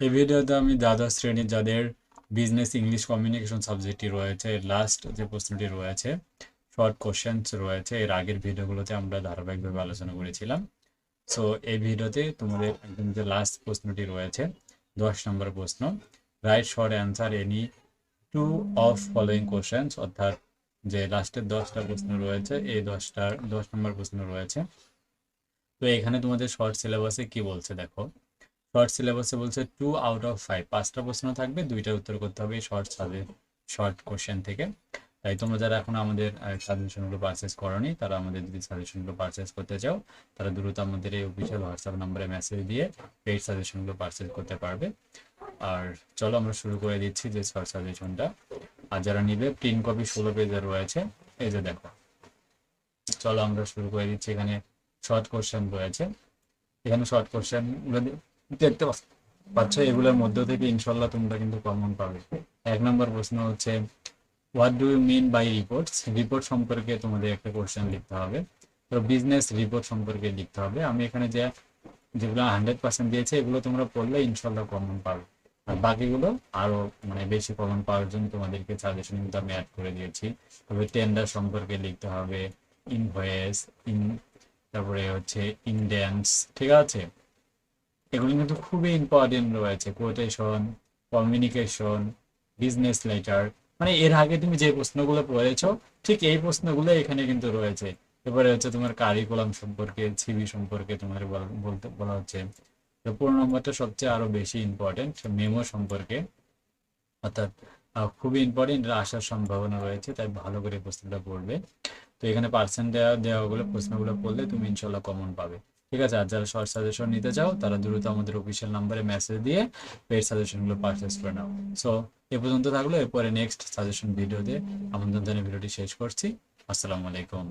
এই ভিডিওতে আমি দ্বাদশ শ্রেণির যাদের বিজনেস ইংলিশ কমিউনিকেশন সাবজেক্টটি রয়েছে লাস্ট যে প্রশ্নটি রয়েছে শর্ট কোশ্চেন্স রয়েছে, এর আগের ভিডিওগুলোতে আমরা ধারাবাহিকভাবে আলোচনা করেছিলাম। সো এই ভিডিওতে তোমাদের একদম যে লাস্ট প্রশ্নটি রয়েছে, দশ নম্বর প্রশ্ন write short answer any two of following questions অর্থাৎ যে লাস্টের দশটা প্রশ্ন রয়েছে, এই দশটার, দশ নম্বর প্রশ্ন রয়েছে। তো এখানে তোমাদের শর্ট সিলেবাসে কি বলছে দেখো শর্ট সিলেবাসে বলছে টু আউট অফ ফাইভ পাঁচটা প্রশ্ন থাকবে, দুইটার উত্তর করতে হবে শর্ট সাজে শর্ট কোশ্চেন থেকে। তাই তোমরা যারা এখন আমাদের সাজেশনগুলো পারচেস করনি, তারা আমাদের যদি সাজেশনগুলো পারচেস করতে চাও, তারা দ্রুত আমাদের এই অফিসিয়াল হোয়াটসঅ্যাপ নাম্বারে মেসেজ দিয়ে পেইড সাজেশনগুলো পারচেস করতে পারবে। আর চলো আমরা শুরু করে দিচ্ছি যে শর্ট সাজেশনটা আর যারা নিবে প্রিন্ট কপি ষোলো পেজের রয়েছে, এই যে দেখো। চলো আমরা শুরু করে দিচ্ছি এখানে শর্ট কোশ্চেন রয়েছে। এখানে শর্ট কোশ্চেন দেখতে পাচ্ছ। এগুলোর মধ্য থেকে ইনশাল্লাহ তোমরা কিন্তু কমন পাবে। এক নম্বর প্রশ্ন হচ্ছে what do you mean by reports report সম্পর্কে তোমাদের একটা কোশ্চেন লিখতে হবে। তো বিজনেস রিপোর্ট সম্পর্কে লিখতে হবে। আমি এখানে যে, যেগুলো হান্ড্রেড পার্সেন্ট দিয়েছে, এগুলো তোমরা পড়লে ইনশাল্লাহ কমন পাবে। আর বাকিগুলো আরও মানে বেশি কমন পাওয়ার জন্য তোমাদেরকে সাজেশন কিন্তু আমি অ্যাড করে দিয়েছি। তবে টেন্ডার সম্পর্কে লিখতে হবে ইনভয়েস ইন তারপরে হচ্ছে ইন্ডেন্স ঠিক আছে? এগুলো কিন্তু খুবই ইম্পর্টেন্ট রয়েছে কোটেশন কমিউনিকেশন বিজনেস লেটার মানে এর আগে তুমি যে প্রশ্নগুলো পড়েছো, ঠিক এই প্রশ্নগুলো এখানে কিন্তু রয়েছে। এবারে হচ্ছে তোমার কারিকুলাম সম্পর্কে সিভি সম্পর্কে তোমার বলতে, বলা হচ্ছে। তো পনেরো নম্বরটা সবচেয়ে আরও বেশি ইম্পর্টেন্ট মেমো সম্পর্কে। অর্থাৎ খুবই ইম্পর্টেন্ট আসার সম্ভাবনা রয়েছে, তাই ভালো করে প্রশ্নটা পড়বে। তো এখানে পার্সেন্ট দেওয়া দেওয়াগুলো প্রশ্নগুলো পড়লে তুমি ইনশাল্লাহ কমন পাবে। ঠিক আছে? আর যারা শর্ট সাজেশন নিতে চাও, তারা দ্রুত আমাদের অফিসিয়াল নাম্বারে মেসেজ দিয়ে পেড সাজেশনগুলো পারচেস করে নাও। সো এ পর্যন্ত থাকল। এরপরে নেক্সট সাজেশন ভিডিওতে আমন্ত্রণ জানিয়ে ভিডিওটি শেষ করছি। আসসালামু আলাইকুম।